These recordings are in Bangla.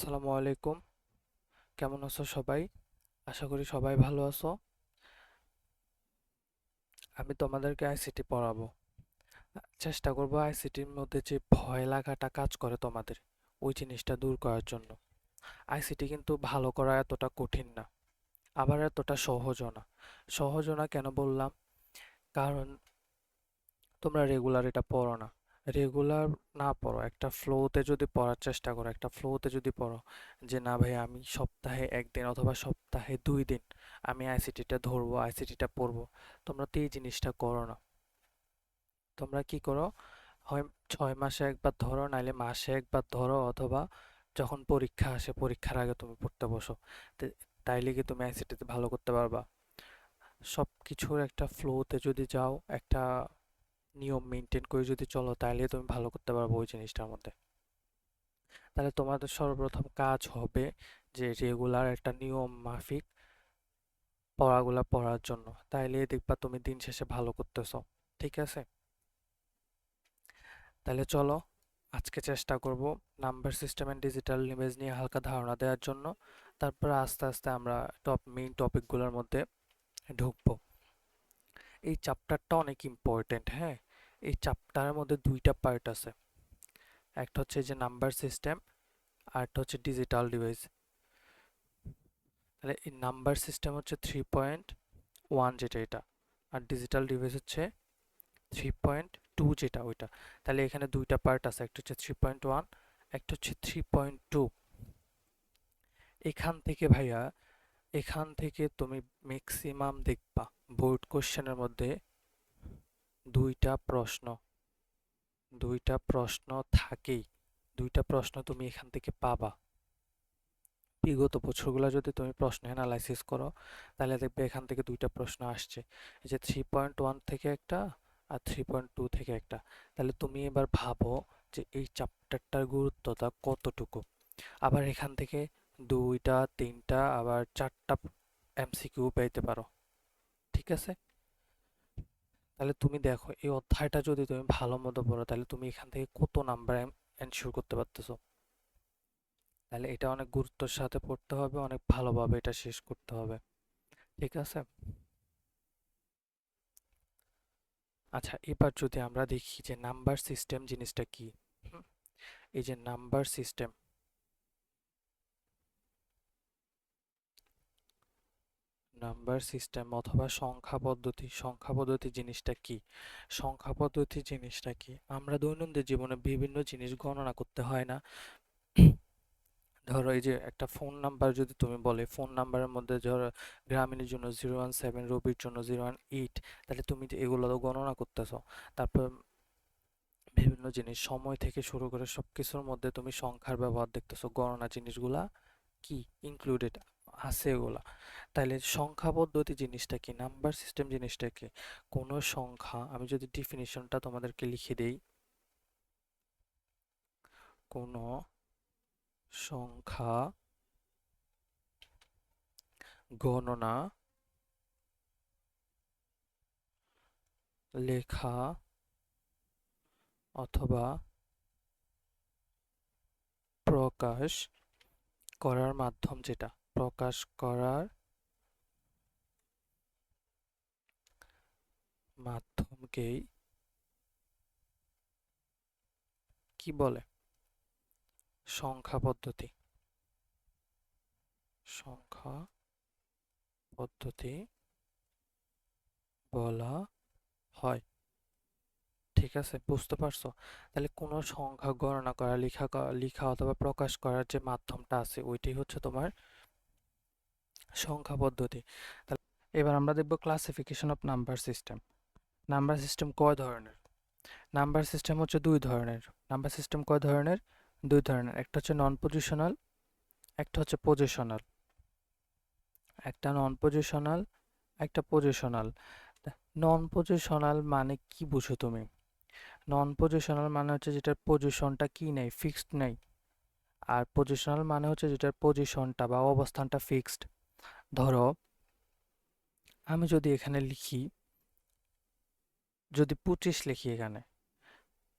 আসসালামু আলাইকুম। কেমন আছো সবাই? আশা করি সবাই ভালো আছো। আমি তোমাদেরকে আইসিটি পড়াবো। চেষ্টা করব আইসিটির মধ্যে যে ভয় লাগাটা কাজ করে তোমাদের, ওই জিনিসটা দূর করার জন্য। আইসিটি কিন্তু ভালো করা এতটা কঠিন না, আবার এতটা সহজও না। সহজও না কেন বললাম? কারণ তোমরা রেগুলার এটা পড়ো না। রেগুলার না পড়ো। একটা ফ্লোতে যদি পড়ার চেষ্টা করো, একটা ফ্লোতে যদি পড়ো যে, না ভাই, আমি সপ্তাহে একদিন অথবা সপ্তাহে দুই দিন আমি আইসিটিটা ধরবো আইসিটিটা পড়ব। তোমরা তো এই জিনিসটা করো না। তোমরা কি করো, হয় ছয় মাসে একবার ধরো, নাইলে মাসে একবার ধরো অথবা যখন পরীক্ষা আসে, পরীক্ষার আগে তুমি পড়তে বসো। তাইলে কি তুমি আইসিটিতে ভালো করতে পারবা? সব কিছুর একটা ফ্লোতে যদি যাও, একটা নিয়ম মেনটেন করে যদি চলো, তাহলে তুমি ভালো করতে পারব ওই জিনিসটার মধ্যে। তাহলে তোমাদের সর্বপ্রথম কাজ হবে যে রেগুলার একটা নিয়ম মাফিক পড়াগুলা পড়ার জন্য। তাইলে দেখবা তুমি দিন শেষে ভালো করতেছো। ঠিক আছে? তাহলে চলো, আজকে চেষ্টা করব number system and digital image নিয়ে হালকা ধারণা দেওয়ার জন্য। তারপর আস্তে আস্তে আমরা টপ মেইন টপিকগুলোর মধ্যে ঢুকবো। এই চ্যাপ্টারটা অনেক ইম্পর্টেন্ট হ্যাঁ? এই চ্যাপ্টারের মধ্যে দুইটা পার্ট আছে। একটা হচ্ছে যে নাম্বার সিস্টেম আর একটা হচ্ছে ডিজিটাল ডিভাইস তাহলে এই নাম্বার সিস্টেম হচ্ছে থ্রি পয়েন্ট ওয়ান যেটা এটা, আর ডিজিটাল ডিভাইস হচ্ছে থ্রি পয়েন্ট টু যেটা ওইটা। তাহলে এখানে দুইটা পার্ট আছে, একটা হচ্ছে থ্রি পয়েন্ট ওয়ান একটা হচ্ছে থ্রি পয়েন্ট টু এখান থেকে ভাইয়া, এখান থেকে তুমি ম্যাক্সিমাম দেখবা। বোর্ড কোশ্চেনের মধ্যে দুইটা প্রশ্ন দুইটা প্রশ্ন থাকেই। দুইটা প্রশ্ন তুমি এখান থেকে পাবা। বিগত বছরগুলো যদি তুমি প্রশ্ন অ্যানালাইসিস করো, তাহলে দেখবে এখান থেকে দুইটা প্রশ্ন আসছে। এই যে থ্রি পয়েন্ট ওয়ান থেকে একটা আর থ্রি পয়েন্ট টু থেকে একটা। তাহলে তুমি এবার ভাবো যে এই চ্যাপ্টারটার গুরুত্বটা কতটুকু? আবার এখান থেকে দুইটা, তিনটা, আবার চারটা এমসিকিউ পেতে পারো। ঠিক আছে? তাহলে তুমি দেখো, এই অধ্যায়টা যদি তুমি ভালো মতো পড়ো, তাহলে তুমি এখান থেকে কত নাম্বার এনশিওর করতে পারতেছো। তাহলে এটা অনেক গুরুত্বের সাথে পড়তে হবে, অনেক ভালোভাবে এটা শেষ করতে হবে। ঠিক আছে? আচ্ছা এবার যদি আমরা দেখি যে নাম্বার সিস্টেম জিনিসটা কি? এই যে নাম্বার সিস্টেম নাম্বার সিস্টেম অথবা সংখ্যা পদ্ধতি সংখ্যা পদ্ধতি জিনিসটা কি? সংখ্যা পদ্ধতি জিনিসটা কি? আমরা দৈনন্দিন জীবনে বিভিন্ন জিনিস গণনা করতে হয় না। ধরো এই যে একটা ফোন নাম্বার যদি তুমি বলে ফোন নাম্বারের মধ্যে ধরো গ্রামীণের জন্য জিরো ওয়ান সেভেন রবির জন্য জিরো ওয়ান এইট তাহলে তুমি এগুলো তো গণনা করতেছো। তারপর বিভিন্ন জিনিস, সময় থেকে শুরু করে সব কিছুর মধ্যে তুমি সংখ্যার ব্যবহার দেখতেছো। গণনা জিনিসগুলা কি? ইনক্লুডেড আছে এগুলা। তাহলে সংখ্যা পদ্ধতি জিনিসটা কি? নাম্বার সিস্টেম জিনিসটা কি? কোনো সংখ্যা, আমি যদি ডিফিনিশনটা তোমাদেরকে লিখে দেই। কোনো সংখ্যা গণনা লেখা অথবা প্রকাশ করার মাধ্যম যেটা। প্রকাশ করার মাধ্যমকেই কি বলে? সংখ্যা পদ্ধতি। সংখ্যা পদ্ধতি বলা হয়। ঠিক আছে, বুঝতে পারছ? তাহলে কোনো সংখ্যা গণনা করা, লেখা লেখা অথবা প্রকাশ করার যে মাধ্যমটা আছে, ওইটাই হচ্ছে তোমার সংখ্যা পদ্ধতি। তাহলে এবার আমরা দেখব classification of number system number system কয় ধরনের? নাম্বার সিস্টেম হচ্ছে দুই ধরনের। নাম্বার সিস্টেম কয় ধরনের? দুই ধরনের। একটা হচ্ছে নন পজিশনাল একটা হচ্ছে পজিশনাল একটা নন পজিশনাল একটা পজিশনাল নন পজিশনাল মানে কি বুঝো তুমি? নন পজিশনাল মানে হচ্ছে যেটার পজিশনটা কি নেই? ফিক্সড নেই। আর পজিশনাল মানে হচ্ছে যেটার পজিশনটা বা অবস্থানটা ফিক্সড ধরো, আমি যদি এখানে লিখি, যদি পঁচিশ লিখি এখানে,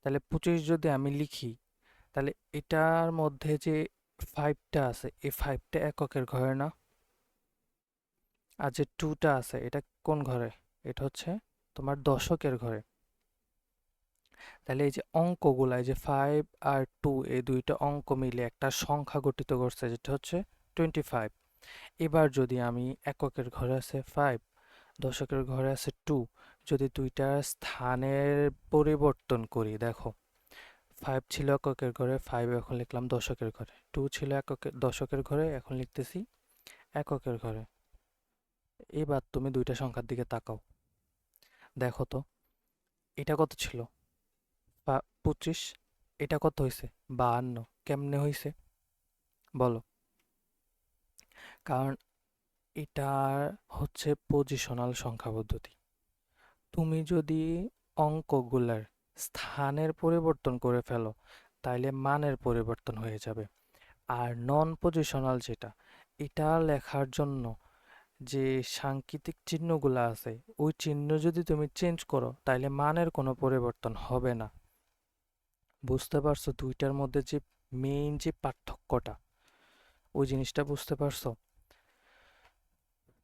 তাহলে পঁচিশ যদি আমি লিখি, তাহলে এটার মধ্যে যে ফাইভটা আছে, এই ফাইভটা এককের ঘরে না? আর যে টুটা আছে, এটা কোন ঘরে? এটা হচ্ছে তোমার দশকের ঘরে। তাহলে এই যে অঙ্কগুলা, এই যে ফাইভ আর টু এই দুইটা অঙ্ক মিলে একটা সংখ্যা গঠিত করছে, যেটা হচ্ছে টোয়েন্টি ফাইভ এবার যদি আমি এককের ঘরে আছে ফাইভ দশকের ঘরে আছে টু যদি দুইটার স্থানের পরিবর্তন করি, দেখো ফাইভ ছিল এককের ঘরে ফাইভ এখন লিখলাম দশকের ঘরে টু ছিল এককের দশকের ঘরে, এখন লিখতেছি এককের ঘরে। এবার তুমি দুইটা সংখ্যার দিকে তাকাও। দেখো তো, এটা কত ছিল? পঁচিশ, এটা কত হয়েছে বাহান্ন, কেমনে হয়েছে বলো। কারণ এটা হচ্ছে পজিশনাল সংখ্যা পদ্ধতি তুমি যদি অঙ্কগুলার স্থানের পরিবর্তন করে ফেলো, তাইলে মানের পরিবর্তন হয়ে যাবে। আর নন পজিশনাল যেটা, এটা লেখার জন্য যে সাংকেতিক চিহ্নগুলো আছে, ওই চিহ্ন যদি তুমি চেঞ্জ করো, তাইলে মানের কোনো পরিবর্তন হবে না। বুঝতে পারছ দুইটার মধ্যে যে মেইন যে পার্থক্যটা? ওই জিনিসটা বুঝতে পারছ?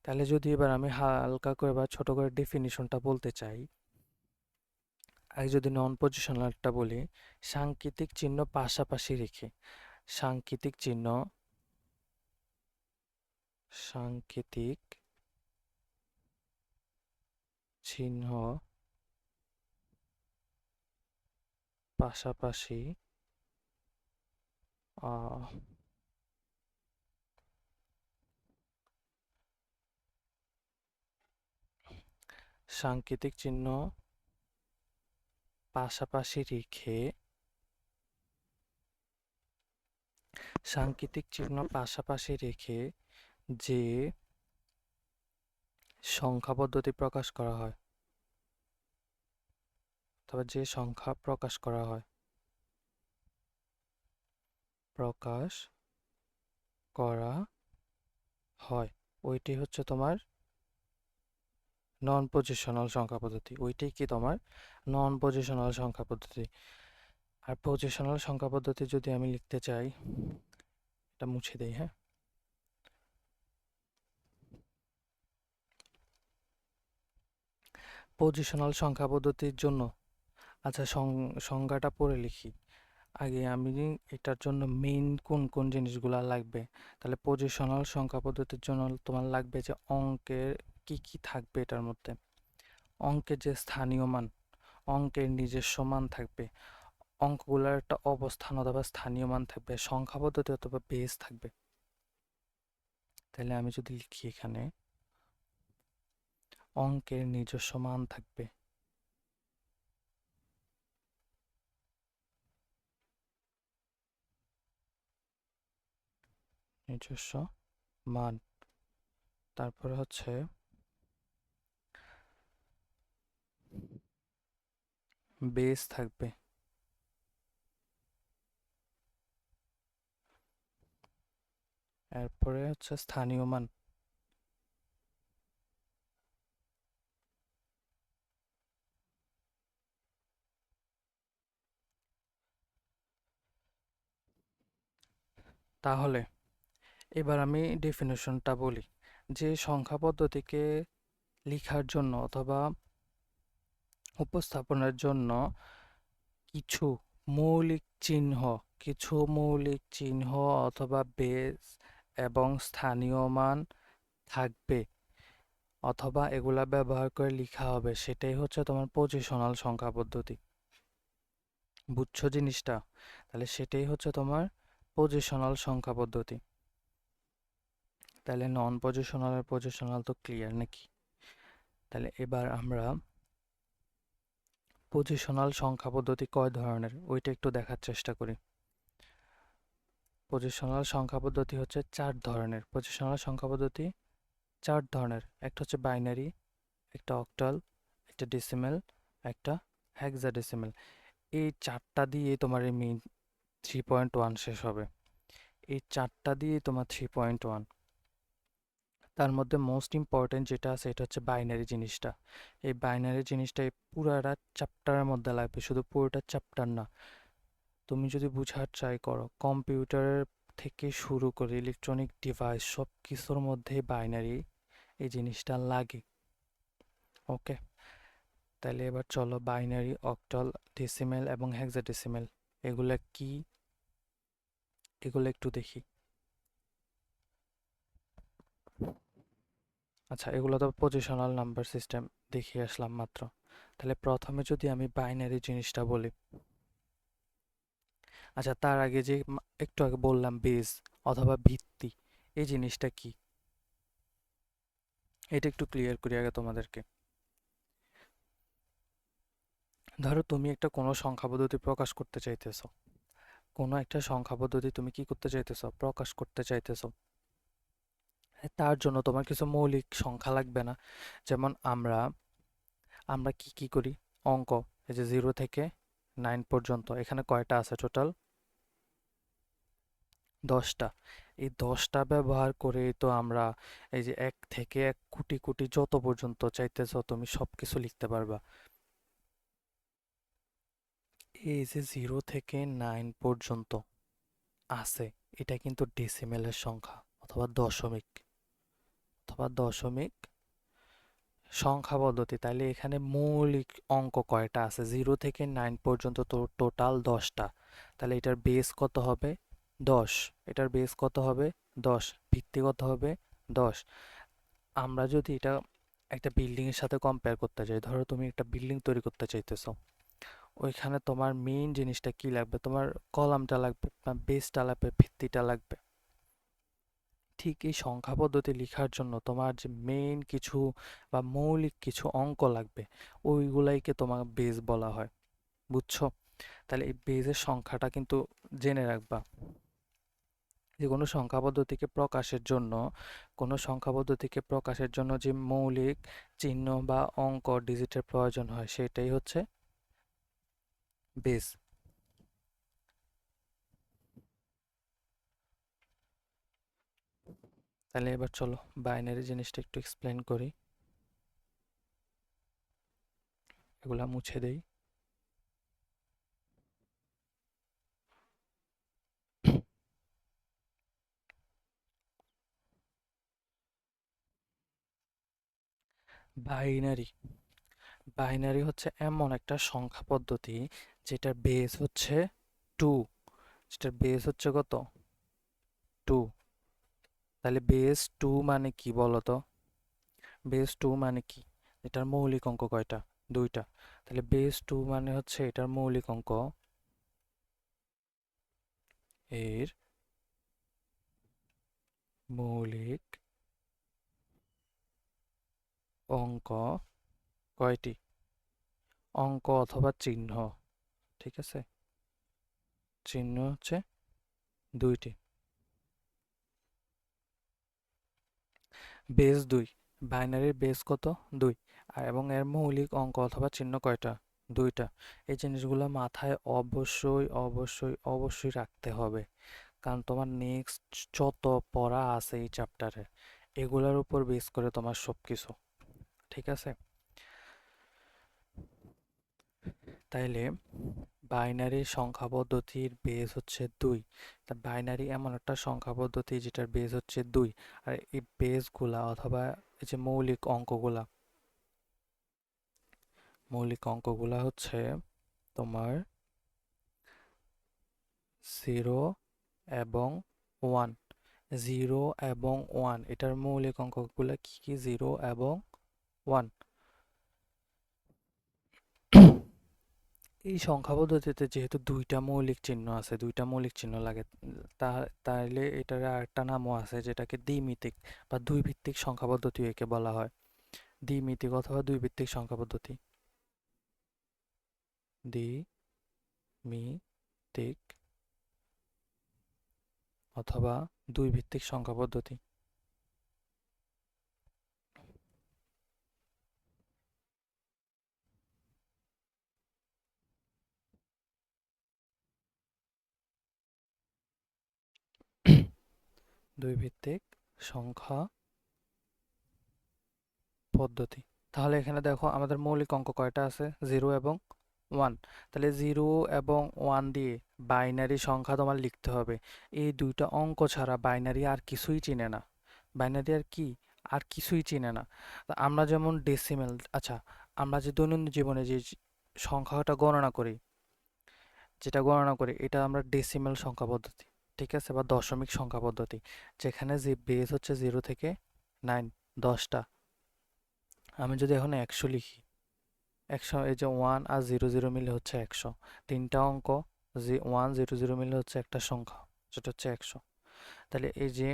তাহলে যদি এবার আমি হালকা করে বা ছোট করে ডেফিনিশনটা বলতে চাই, আগে যদি নন পজিশনালটা বলি, সাংকেতিক চিহ্ন পাশাপাশি রেখে, সাংকেতিক চিহ্ন সাংকেতিক চিহ্ন পাশাপাশি সাংকেতিক চিহ্ন পাশাপাশি রেখে সাংকেতিক চিহ্ন পাশাপাশি রেখে যে সংখ্যা পদ্ধতি প্রকাশ করা হয় তবে যে সংখ্যা প্রকাশ করা হয়, প্রকাশ করা হয়, ওইটি হচ্ছে তোমার নন পজিশনাল সংখ্যা পদ্ধতি, ওইটাই কি তোমার? নন পজিশনাল সংখ্যা পদ্ধতি। আর পজিশনাল সংখ্যা পদ্ধতি যদি আমি লিখতে চাই, এটা মুছে দেই হ্যাঁ? পজিশনাল সংখ্যা পদ্ধতির জন্য আচ্ছা সংজ্ঞাটা পড়ে লিখি। আগে আমি এটার জন্য মেইন কোন কোন জিনিসগুলো লাগবে? তাহলে পজিশনাল সংখ্যা পদ্ধতির জন্য তোমার লাগবে যে অঙ্কের কি কি থাকবে এটার মধ্যে? অঙ্কের যে স্থানীয় মান, অঙ্কের নিজস্ব মান থাকবে। অঙ্কগুলোর একটা অবস্থান অথবা স্থানীয় মান থাকবে সংখ্যা পদ্ধতি অথবা বেস থাকবে। তাহলে আমি যদি লিখি এখানে, অঙ্কের নিজস্ব মান থাকবে। নিজস্ব মান। তারপরে হচ্ছে বেস থাকবে। এরপরে হচ্ছে স্থানীয় মান। তাহলে এবার আমি ডেফিনেশনটা বলি। যে সংখ্যা পদ্ধতিকে লেখার জন্য অথবা উপস্থাপনের জন্য কিছু মৌলিক চিহ্ন, কিছু মৌলিক চিহ্ন অথবা বেস এবং স্থানীয় মান থাকবে অথবা এগুলা ব্যবহার করে লেখা হবে। সেটাই হচ্ছে তোমার পজিশনাল সংখ্যা পদ্ধতি। বুঝছ জিনিসটা? তাহলে সেটাই হচ্ছে তোমার পজিশনাল সংখ্যা পদ্ধতি। তাহলে নন পজিশনাল আর পজিশনাল তো ক্লিয়ার নাকি? তাহলে এবার আমরা পজিশনাল সংখ্যা পদ্ধতি কয় ধরনের? ওইটা একটু দেখার চেষ্টা করি। পজিশনাল সংখ্যা পদ্ধতি হচ্ছে চার ধরনের। পজিশনাল সংখ্যা পদ্ধতি চার ধরনের। একটা হচ্ছে বাইনারি একটা অক্টাল একটা ডিসিমেল একটা ডেসিমেল এই চারটা দিয়ে তোমার এই মিন থ্রি পয়েন্ট ওয়ান শেষ হবে। এই চারটা দিয়ে তোমার থ্রি পয়েন্ট ওয়ান তার মধ্যে মোস্ট ইম্পর্টেন্ট যেটা আছে, এটা হচ্ছে বাইনারি জিনিসটা। এই বাইনারি জিনিসটা এই পুরাটা চ্যাপ্টারের মধ্যে লাগবে, শুধু পুরোটা চ্যাপ্টার না। তুমি যদি বুঝার ট্রাই করো কম্পিউটারের থেকে শুরু করে ইলেকট্রনিক ডিভাইস সব কিছুর মধ্যেই বাইনারি এই জিনিসটা লাগে। ওকে তাহলে এবার চলো বাইনারি অক্টাল ডেসিমেল এবং হেক্সাডেসিমেল এগুলা কি? এগুলো একটু দেখি। আচ্ছা এগুলো তো পজিশনাল নাম্বার সিস্টেম দেখিয়ে আসলাম মাত্র। তাহলে প্রথমে যদি আমি বাইনারি জিনিসটা বলি। আচ্ছা তার আগে যে একটু আগে বললাম বেস অথবা ভিত্তি, এই জিনিসটা কি? এটা একটু ক্লিয়ার করি আগে তোমাদেরকে। ধরো তুমি একটা কোনো সংখ্যা পদ্ধতি প্রকাশ করতে চাইতেছো। কোনো একটা সংখ্যা পদ্ধতি তুমি কি করতে চাইতেছো? প্রকাশ করতে চাইতেছো। তার জন্য তোমার কিছু মৌলিক সংখ্যা লাগবে না। যেমন আমরা আমরা কি কি করি? অঙ্ক, এই যে জিরো থেকে নাইন পর্যন্ত, এখানে কয়টা আছে টোটাল দশটা। এই দশটা ব্যবহার করে তো আমরা এই যে এক থেকে এক কোটি কোটি যত পর্যন্ত চাইতেছ তুমি সব কিছু লিখতে পারবা। এই যে জিরো থেকে নাইন পর্যন্ত আছে, এটা কিন্তু ডেসিমেলের সংখ্যা অথবা দশমিক। অথবা দশমিক সংখ্যা পদ্ধতি তাহলে এখানে মৌলিক অঙ্ক কয়টা আছে? জিরো থেকে নাইন পর্যন্ত তো টোটাল দশটা। তাহলে এটার বেস কত হবে? দশ। এটার বেস কত হবে? দশ। ভিত্তি কত হবে? দশ। আমরা যদি এটা একটা বিল্ডিংয়ের সাথে কম্পেয়ার করতে চাই ধরো তুমি একটা বিল্ডিং তৈরি করতে চাইতেছো। ওইখানে তোমার মেইন জিনিসটা কি লাগবে? তোমার কলামটা লাগবে বেসটা লাগবে, ভিত্তিটা লাগবে। ঠিক এই সংখ্যা পদ্ধতি লেখার জন্য তোমার যে মেইন কিছু বা মৌলিক কিছু অঙ্ক লাগবে, ওইগুলাইকে তোমার বেজ বলা হয়, বুঝছ? তাহলে এই বেজের সংখ্যাটা কিন্তু জেনে রাখবা। যে কোনো সংখ্যা পদ্ধতিকে প্রকাশের জন্য, কোনো সংখ্যা পদ্ধতিকে প্রকাশের জন্য যে মৌলিক চিহ্ন বা অঙ্ক ডিজিটের প্রয়োজন হয়, সেটাই হচ্ছে বেস তাহলে এবার চলো বাইনারি জিনিসটা একটু এক্সপ্লেন করি। এগুলা মুছে দেই। বাইনারি। বাইনারি হচ্ছে এমন একটা সংখ্যা পদ্ধতি যেটার বেস হচ্ছে টু যেটার বেস হচ্ছে কত? টু তাহলে বেস টু মানে কি বলতো? বেস টু মানে কি? এটার মৌলিক অঙ্ক কয়টা? দুইটা। তাহলে বেস টু মানে হচ্ছে এটার মৌলিক অঙ্ক এর মৌলিক অঙ্ক কয়টি? অঙ্ক অথবা চিহ্ন, ঠিক আছে? চিহ্ন হচ্ছে দুইটি। বেস দুই, বাইনারির বেস কত? দুই। আর এবং এর মৌলিক অঙ্ক অথবা চিহ্ন কয়টা? দুইটা। এই জিনিসগুলো মাথায় অবশ্যই অবশ্যই অবশ্যই রাখতে হবে। কারণ তোমার নেক্সট যত পড়া আছে এই চ্যাপ্টারে এগুলোর উপর বেস করে তোমার সব কিছু ঠিক আছে? তাইলে বাইনারি সংখ্যা পদ্ধতির বেস হচ্ছে দুই। তা বাইনারি এমন একটা সংখ্যা পদ্ধতি যেটার বেস হচ্ছে দুই। আর এই বেসগুলা অথবা এই যে মৌলিক অঙ্কগুলা মৌলিক অঙ্কগুলা হচ্ছে তোমার জিরো এবং ওয়ান জিরো এবং ওয়ান এটার মৌলিক অঙ্কগুলা কি কি? জিরো এবং ওয়ান এই সংখ্যা পদ্ধতিতে যেহেতু দুইটা মৌলিক চিহ্ন আছে, দুইটা মৌলিক চিহ্ন লাগে তাহলে এটার আরেকটা নামও আছে যেটাকে দ্বিমিতিক বা দুই ভিত্তিক সংখ্যা পদ্ধতি একে বলা হয়। দ্বিমিতিক অথবা দুই ভিত্তিক সংখ্যা পদ্ধতি দ্বিমিতিক অথবা দুই ভিত্তিক সংখ্যা পদ্ধতি দুই ভিত্তিক সংখ্যা পদ্ধতি। তাহলে এখানে দেখো আমাদের মৌলিক অঙ্ক কয়টা আছে? জিরো এবং ওয়ান। তাহলে জিরো এবং ওয়ান দিয়ে বাইনারি সংখ্যা তোমার লিখতে হবে। এই দুইটা অঙ্ক ছাড়া বাইনারি আর কিছুই চিনে না। বাইনারি আর কি? আর কিছুই চিনে না। আমরা যেমন ডেসিমেল আচ্ছা আমরা যে দৈনন্দিন জীবনে যে সংখ্যাটা গণনা করি, যেটা গণনা করি, এটা আমরা ডেসিমেল সংখ্যা পদ্ধতি। ঠিক আছে, বা দশমিক সংখ্যা পদ্ধতি, যেখানে যে বেস হচ্ছে জিরো থেকে নাইন দশটা। আমি যদি এখন একশো লিখি, একশো, এই যে ওয়ান আর জিরো জিরো মিলে হচ্ছে একশো। তিনটা অঙ্ক জি ওয়ান জিরো জিরো মিলে হচ্ছে একটা সংখ্যা যেটা হচ্ছে একশো। তাহলে এই যে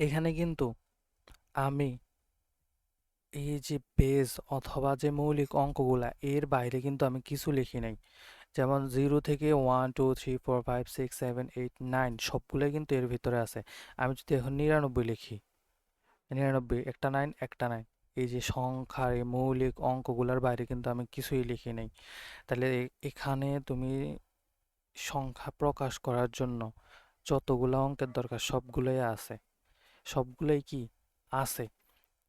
এখানে কিন্তু আমি এই যে বেস অথবা যে মৌলিক অঙ্কগুলা, এর বাইরে কিন্তু আমি কিছু লিখি নাই। যেমন জিরো থেকে one two three four five six seven eight nine সবগুলোই কিন্তু এর ভিতরে আছে। আমি যদি এখন নিরানব্বই লিখি, নিরানব্বই, একটা নাইন একটা নাইন এই যে সংখ্যার এই মৌলিক অঙ্কগুলোর বাইরে কিন্তু আমি কিছুই লিখি নাই। তাহলে এখানে তুমি সংখ্যা প্রকাশ করার জন্য যতগুলো অঙ্কের দরকার সবগুলোই আছে। সবগুলোই কি? আছে।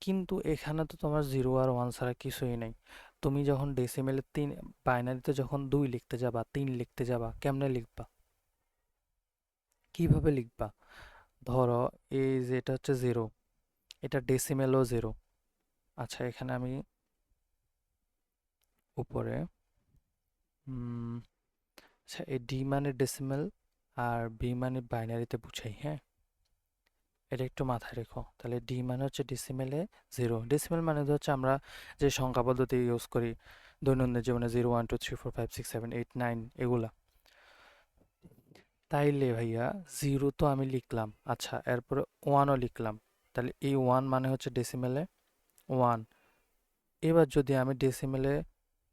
কিন্তু এখানে তো তোমার জিরো আর ওয়ান ছাড়া কিছুই নেই। তুমি যখন ডেসিমেলে তিন বাইনারিতে যখন দুই লিখতে যাবা, তিন লিখতে যাবা, কেমনে লিখবা? কীভাবে লিখবা? ধরো এই যে এটা হচ্ছে জিরো এটা ডেসিমেলও জিরো আচ্ছা এখানে আমি উপরে আচ্ছা এই ডি মানে ডেসিমেল আর বি মানে বাইনারিতে বুঝাই হ্যাঁ? এটা একটু মাথায় রেখো। তাহলে ডি মানে হচ্ছে ডেসিমেলে জিরো ডেসিমেল মানে হচ্ছে আমরা যে সংখ্যা পদ্ধতি ইউজ করি দৈনন্দিন জীবনে zero one two three four five six seven eight nine এগুলা। তাইলে ভাইয়া জিরো তো আমি লিখলাম। আচ্ছা এরপরে ওয়ানও লিখলাম। তাহলে এই ওয়ান মানে হচ্ছে ডেসিমেলে ওয়ান এবার যদি আমি ডেসিমেলে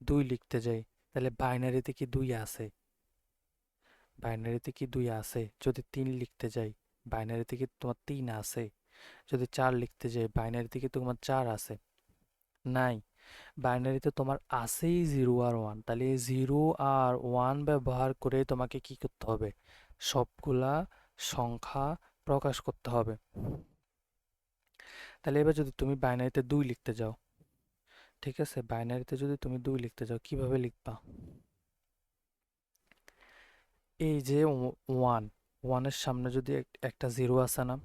দুই লিখতে যাই, তাহলে বাইনারিতে কি দুই আছে? বাইনারিতে কি দুই আছে? যদি তিন লিখতে যাই বাইনারিতে থেকে তোমার তিন আছে। যদি চার লিখতে যাই, বাইনারি থেকে তোমার চার আছে। নাই, বাইনারিতে তোমার আছেই জিরো আর ওয়ান তাহলে জিরো আর ওয়ান ব্যবহার করে তোমাকে কি করতে হবে? সবগুলা সংখ্যা প্রকাশ করতে হবে। তাহলে এবার যদি তুমি বাইনারিতে দুই লিখতে যাও, ঠিক আছে? বাইনারিতে যদি তুমি দুই লিখতে যাও, কীভাবে লিখবা? এই যে ওয়ান ওয়ানের সামনে যদি এক- একটা জিরো আছে না,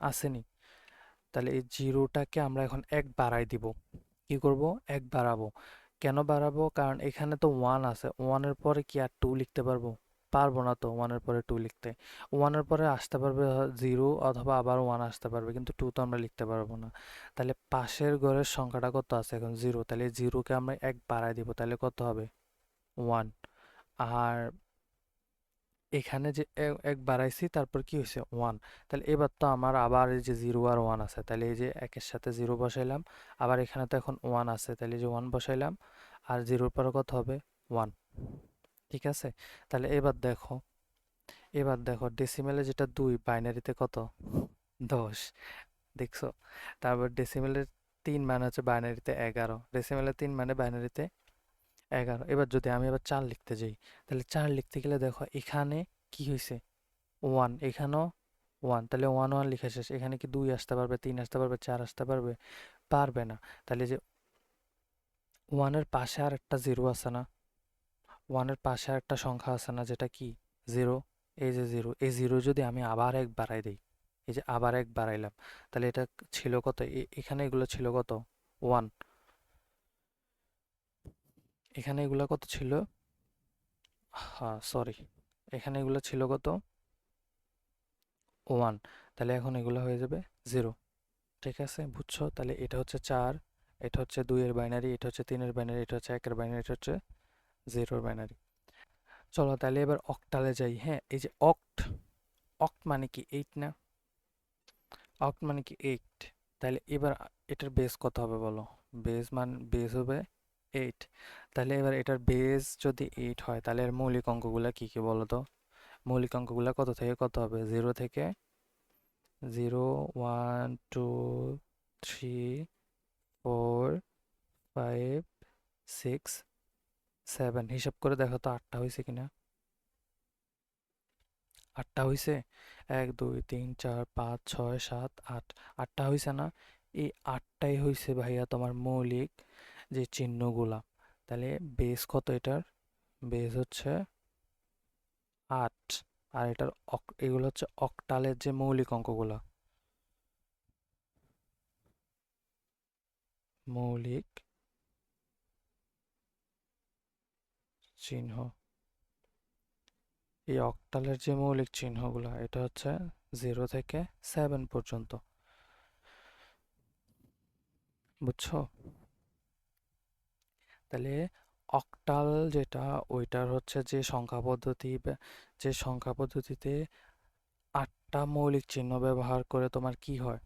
আসেনি, তাহলে এই জিরোটাকে আমরা এখন এক বাড়াই দিব। কি করব? এক বাড়াবো। কেন বাড়াবো? কারণ এখানে তো ওয়ান আছে। ওয়ানের পরে কি আর টু লিখতে পারব? পারব না তো ওয়ানের পরে টু লিখতে। ওয়ানের পরে আসতে পারবে জিরো অথবা আবার ওয়ান আসতে পারবে, কিন্তু টু তো আমরা লিখতে পারব না। তাহলে পাশের ঘরের সংখ্যাটা কত আছে এখন? জিরো তাহলে জিরোকে আমরা এক বাড়াই দিব। তাহলে কত হবে? ওয়ান আর এখানে যে এক বাড়াইছি, তারপর কি হয়েছে ওয়ান তাহলে এবার তো আমার আবার এই যে জিরো আর ওয়ান আছে। তাহলে এই যে একের সাথে জিরো বসাইলাম, আবার এখানে তো এখন ওয়ান আছে। তাহলে যে ওয়ান বসাইলাম, আর জিরোর পরে কত হবে? ওয়ান ঠিক আছে? তাহলে এবার দেখো এবার দেখো ডেসিমেলে যেটা দুই বাইনারিতে কত? দশ। দেখছ? তারপর ডেসিমেলের তিন মানে হচ্ছে বাইনারিতে এগারো। ডেসিমেলের তিন মানে বাইনারিতে এগারো। এবার যদি আমি এবার চার লিখতে যাই, তাহলে চার লিখতে গেলে দেখো এখানে কি হয়েছে ওয়ান এখানেও ওয়ান তাহলে ওয়ান ওয়ান লিখে শেষ। এখানে কি দুই আসতে পারবে, তিন আসতে পারবে, চার আসতে পারবে? পারবে না। তাহলে যে ওয়ানের পাশে আর একটা জিরো আছে না? ওয়ানের পাশে আর একটা সংখ্যা আছে না, যেটা কি? জিরো এই যে জিরো এই জিরো যদি আমি আবার এক বাড়াই দিই, এই যে আবার এক বাড়াইলাম, তাহলে এটা ছিল কত? এখানে এগুলো ছিল কত? ওয়ান এখানে এগুলো কত ছিল? হ্যাঁ সরি এখানে এগুলো ছিল কত? ওয়ান তাহলে এখন এগুলো হয়ে যাবে জিরো ঠিক আছে? বুঝছ? তাহলে এটা হচ্ছে চার, এটা হচ্ছে দুইয়ের বাইনারি এটা হচ্ছে তিনের বাইনারি এটা হচ্ছে একের বাইনারি এটা হচ্ছে জিরোর বাইনারি চলো তাহলে এবার অক্টালে যাই হ্যাঁ? এই যে অক্ট অক্ট মানে কি এইট না? অক্ট মানে কি এইট তাহলে এবার এটার বেস কত হবে বলো? বেস মান বেস হবে এইট তাহলে এবার এটার বেস যদি এইট হয়, তাহলে এর মৌলিক অঙ্কগুলা কি কি বলো তো মৌলিক অঙ্কগুলা কত থেকে কত হবে? জিরো থেকে zero one two three four five six seven হিসাব করে দেখো তো আটটা হয়েছে কিনা। আটটা হয়েছে? এক, দুই, তিন, চার, পাঁচ, ছয়, সাত, আট। আটটা হয়েছে না? এই আটটাই হয়েছে ভাইয়া তোমার মৌলিক যে চিহ্নগুলা, তাহলে বেস কত এটার? বেস হচ্ছে আট, আর এটার এগুলো হচ্ছে অক্টালের যে মৌলিক অঙ্কগুলো। মৌলিক চিহ্ন। এই অকটালের যে মৌলিক চিহ্নগুলো, এটা হচ্ছে জিরো থেকে সেভেন পর্যন্ত। বুঝছ? তাহলে অক্টাল যেটা, ওইটার হচ্ছে যে সংখ্যা পদ্ধতি যে সংখ্যা পদ্ধতিতে আটটা মৌলিক চিহ্ন ব্যবহার করে তোমার কি হয়?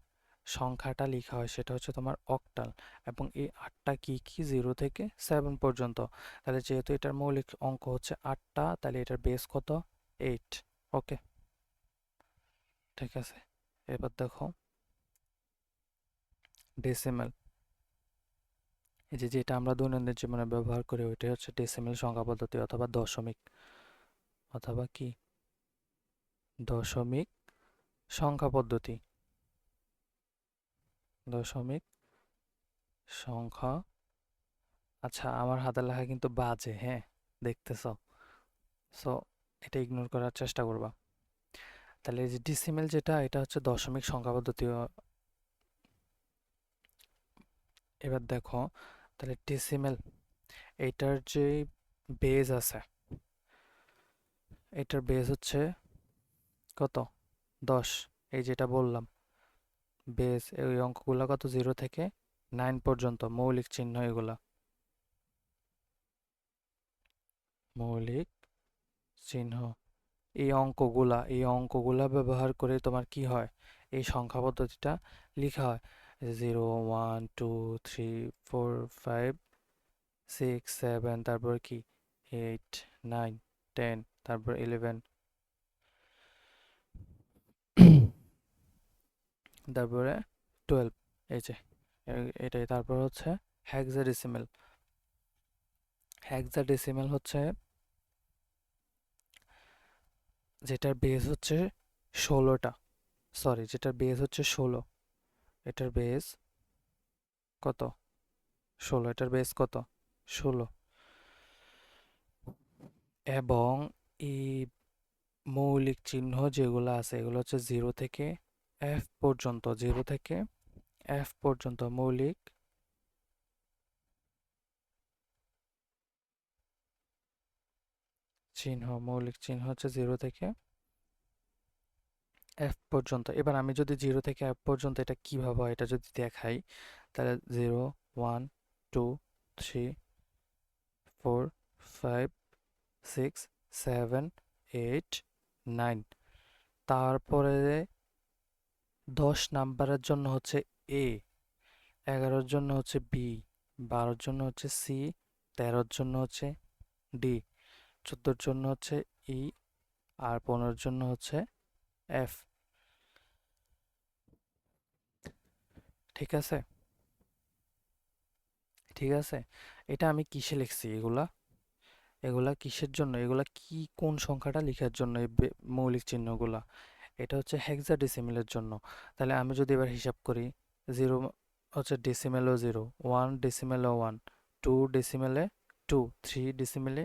সংখ্যাটা লেখা হয়, সেটা হচ্ছে তোমার অক্টাল। এবং এই আটটা কি কি? জিরো থেকে সেভেন পর্যন্ত। তাহলে যেহেতু এটার মৌলিক অঙ্ক হচ্ছে আটটা, তাহলে এটার বেস কত? এইট ওকে ঠিক আছে? এবার দেখো। ডেসিমেল এই যে যেটা আমরা দৈনন্দিন জীবনে ব্যবহার করি, ওইটাই হচ্ছে ডেসিমেল সংখ্যা পদ্ধতি অথবা দশমিক, অথবা কি? দশমিক সংখ্যা পদ্ধতি। দশমিক সংখ্যা আচ্ছা আমার হাতের লেখা কিন্তু বাজে হ্যাঁ দেখতেছ। সো এটা ইগনোর করার চেষ্টা করবা। তাহলে যে ডিসিমেল যেটা, এটা হচ্ছে দশমিক সংখ্যা পদ্ধতি। এবার দেখো তাহলে ডেসিমেল এইটার যে বেজ আছে, এটার বেজ হচ্ছে কত? দশ, এই যেটা বললাম। বেজ এই অঙ্কগুলো কত? জিরো থেকে নাইন পর্যন্ত, মৌলিক চিহ্ন এগুলা। মৌলিক চিহ্ন। এই অঙ্কগুলা এই অঙ্কগুলা ব্যবহার করে তোমার কি হয়? এই সংখ্যা পদ্ধতিটা লেখা হয়। Zero one two three four five six seven তারপর কি? এইট নাইন টেন তারপর ইলেভেন তারপরে টুয়েলভ এই যে এটাই। তারপর হচ্ছে হেক্সাডেসিমেল হেক্সাডেসিমেল হচ্ছে যেটার বেস হচ্ছে ষোলোটা। সরি যেটার বেস হচ্ছে ষোলো। এটার বেস কত? ষোলো। এটার বেস কত? ষোলো। এবং এই মৌলিক চিহ্ন যেগুলো আছে, এগুলো হচ্ছে জিরো থেকে এফ পর্যন্ত জিরো থেকে এফ পর্যন্ত মৌলিক। চিহ্ন মৌলিক চিহ্ন হচ্ছে জিরো থেকে এফ পর্যন্ত। এবার আমি যদি জিরো থেকে এফ পর্যন্ত এটা কীভাবে হয়, এটা যদি দেখাই, তাহলে zero one two three four five six seven eight nine তারপরে দশ নাম্বারের জন্য হচ্ছে এ এগারোর জন্য হচ্ছে বি বারোর জন্য হচ্ছে সি তেরোর জন্য হচ্ছে ডি চোদ্দোর জন্য হচ্ছে ই আর পনেরোর জন্য হচ্ছে এফ ঠিক আছে? ঠিক আছে? এটা আমি কিসে লিখছি এগুলা? এগুলা কিসের জন্য? এগুলা কি, কোন সংখ্যাটা লেখার জন্য এই মৌলিক চিহ্নগুলা? এটা হচ্ছে হেক্সাডেসিমেলের জন্য। তাহলে আমি যদি এবার হিসাব করি জিরো হচ্ছে ডেসিমেলও জিরো ওয়ান ডেসিমেলও ওয়ান টু ডেসিমেলে টু থ্রি ডেসিমেলে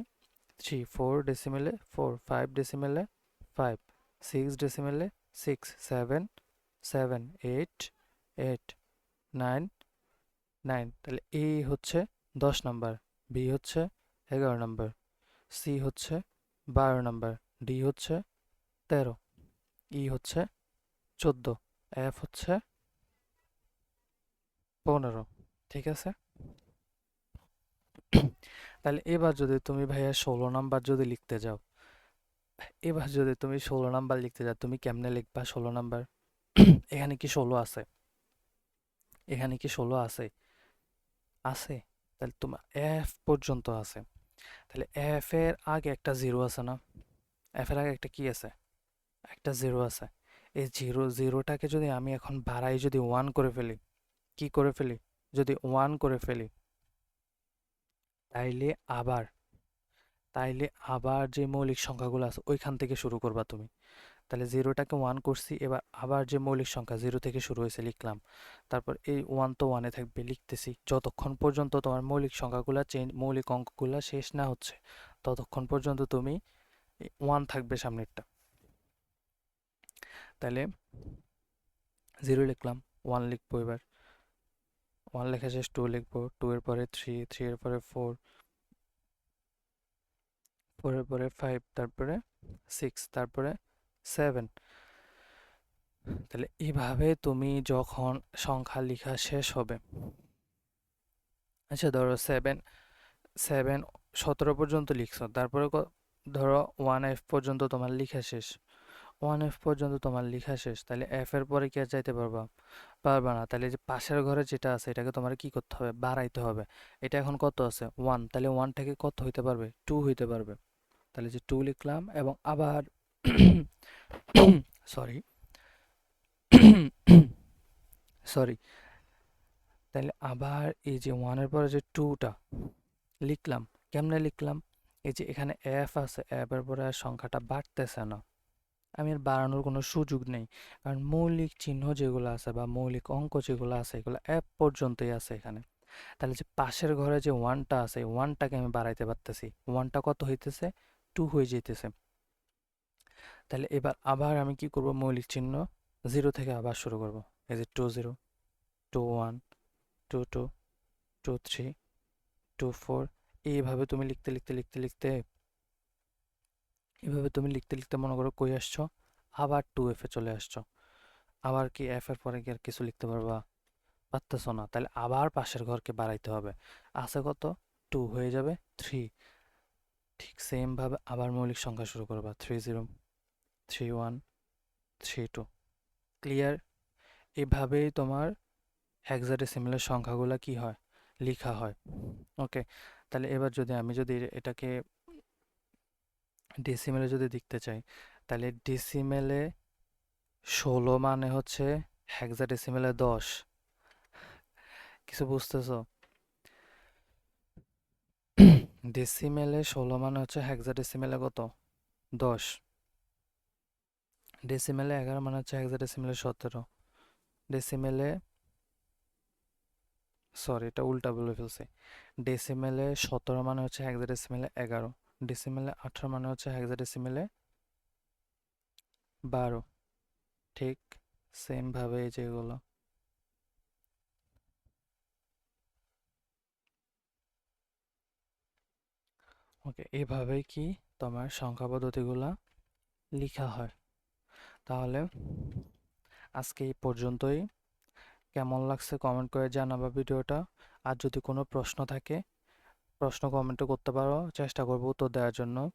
থ্রি ফোর ডেসিমেলে ফোর ফাইভ ডেসিমেলে five six ডেসিমেলে six seven seven eight eight nine nine তাহলে এ হচ্ছে দশ নাম্বার বি হচ্ছে এগারো নাম্বার সি হচ্ছে বারো নাম্বার ডি হচ্ছে তেরো ই হচ্ছে চোদ্দ এফ হচ্ছে পনেরো, ঠিক আছে? তাহলে এবার যদি তুমি ভাইয়া ষোলো নাম্বার যদি লিখতে যাও এবার যদি তুমি ষোলো নাম্বার লিখতে যাও, তুমি কেমনে লিখবা ষোলো নাম্বার? এখানে কি ষোলো আছে? এখানে কি ষোলো আছে? আছে। তাহলে তোমার এফ পর্যন্ত আছে। তাহলে এফ এর আগে একটা জিরো আছে না? এফ এর আগে একটা কি আছে? একটা জিরো আছে। এই জিরো জিরোটাকে যদি আমি এখন ভাড়াই যদি ওয়ান করে ফেলি, কি করে ফেলি? যদি ওয়ান করে ফেলি, তাইলে আবার তাইলে আবার যে মৌলিক সংখ্যাগুলো আছে, ওইখান থেকে শুরু করবা তুমি। তাহলে জিরোটাকে ওয়ান করছি, এবার আবার যে মৌলিক সংখ্যা জিরো থেকে শুরু হয়েছে লিখলাম। তারপর এই ওয়ান তো ওয়ানে থাকবে, লিখতেছি, যতক্ষণ পর্যন্ত তোমার মৌলিক সংখ্যাগুলো চেঞ্জ মৌলিক অঙ্কগুলো শেষ না হচ্ছে, ততক্ষণ পর্যন্ত তুমি ওয়ান থাকবে সামনেরটা। তাহলে জিরো লিখলাম ওয়ান লিখব এবার। ওয়ান লেখা শেষ টু লিখব টু এর পরে থ্রি থ্রি এর পরে ফোর ফোরের পরে ফাইভ তারপরে সিক্স তারপরে সেভেন তাহলে এইভাবে তুমি যখন সংখ্যা লেখা শেষ হবে আচ্ছা ধরো সেভেন সেভেন সতেরো পর্যন্ত লিখছো, তারপরে ধরো ওয়ান এফ পর্যন্ত তোমার লেখা শেষ। ওয়ান এফ পর্যন্ত তোমার লেখা শেষ, তাহলে এফ এর পরে কি আর যাইতে পারবা? পারবা না, তাহলে যে পাশের ঘরে যেটা আছে, এটাকে তোমার কি করতে হবে? বাড়াইতে হবে। এটা এখন কত আছে? ওয়ান তাহলে ওয়ান থেকে কত হইতে পারবে? টু হইতে পারবে। তাহলে যে টু লিখলাম এবং আবার সরি সরি তাহলে আবার এই যে ওয়ানের পরে যে টুটা লিখলাম, কেমনে লিখলাম? এই যে এখানে এফ আছে এর পরে আর সংখ্যাটা বাড়তেছে না। আমি আর বাড়ানোর কোনো সুযোগ নেই, কারণ মৌলিক চিহ্ন যেগুলো আছে বা মৌলিক অঙ্ক যেগুলো আছে, এগুলো এফ পর্যন্তই আছে এখানে। তাহলে যে পাশের ঘরে যে ওয়ানটা আছে ওয়ানটাকে আমি বাড়াইতে পারতেছি। ওয়ানটা কত হইতেছে? টু হয়ে যেতেছে তাহলে এবার আবার আমি কি করব? মৌলিক চিহ্ন জিরো থেকে আবার শুরু করব। এই যে two zero two one two two two three two four এইভাবে তুমি লিখতে লিখতে লিখতে লিখতে, এইভাবে তুমি লিখতে লিখতে মনে করো কই আসছো? আবার টু এফ চলে আসছো। আবার কি এফ এর পরে কি আর কিছু লিখতে পারবা? পারতেছো না। তাহলে আবার পাশের ঘরকে বাড়াইতে হবে। আছে কত? টু হয়ে যাবে থ্রি ঠিক সেমভাবে আবার মৌলিক সংখ্যা শুরু করবা। Three zero three one three two clear এভাবেই তোমার হেক্সাডেসিমেলের সংখ্যাগুলো কি হয়? লেখা হয়। ওকে তাহলে এবার যদি আমি যদি এটাকে ডেসিমেলে যদি দেখতে চাই, তাহলে ডেসিমেলে ষোলো মানে হচ্ছে হেক্সাডেসিমেলে দশ। কিছু বুঝতেছো? ডেসিমেলে ষোলো মানে হচ্ছে হেক্সাডেসিমেলে কত? দশ। ডেসিমেলে এগারো মানে হচ্ছে হেক্সাডেসিমেলে সতেরো। ডেসিমেলে সরি এটা উল্টা বলে ফেলছি। ডেসিমেলে সতেরো মানে হচ্ছে হেক্সাডেসিমেলে এগারো। ডেসিমেলে আঠারো মানে হচ্ছে হেক্সাডেসিমেলে বারো। ঠিক সেম ভাবে এই যেগুলো ওকে, এভাবেই কি তোমার সংখ্যা পদ্ধতিগুলা লেখা হয়? তাহলে আজকে এই পর্যন্তই। কেমন লাগছে কমেন্ট করে জানাবা ভিডিওটা। আর যদি কোনো প্রশ্ন থাকে, প্রশ্ন কমেন্টও করতে পারো। চেষ্টা করব উত্তর দেওয়ার জন্য।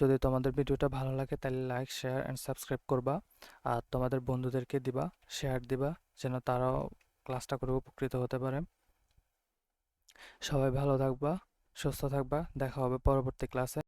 যদি তোমাদের ভিডিওটা ভালো লাগে, তাহলে লাইক শেয়ার অ্যান্ড সাবস্ক্রাইব করবা। আর তোমাদের বন্ধুদেরকে দিবা শেয়ার দিবা, যেন তারাও ক্লাসটা করে উপকৃত হতে পারে। সবাই ভালো থাকবা। সুস্থ থাকবা দেখা হবে পরবর্তী ক্লাসে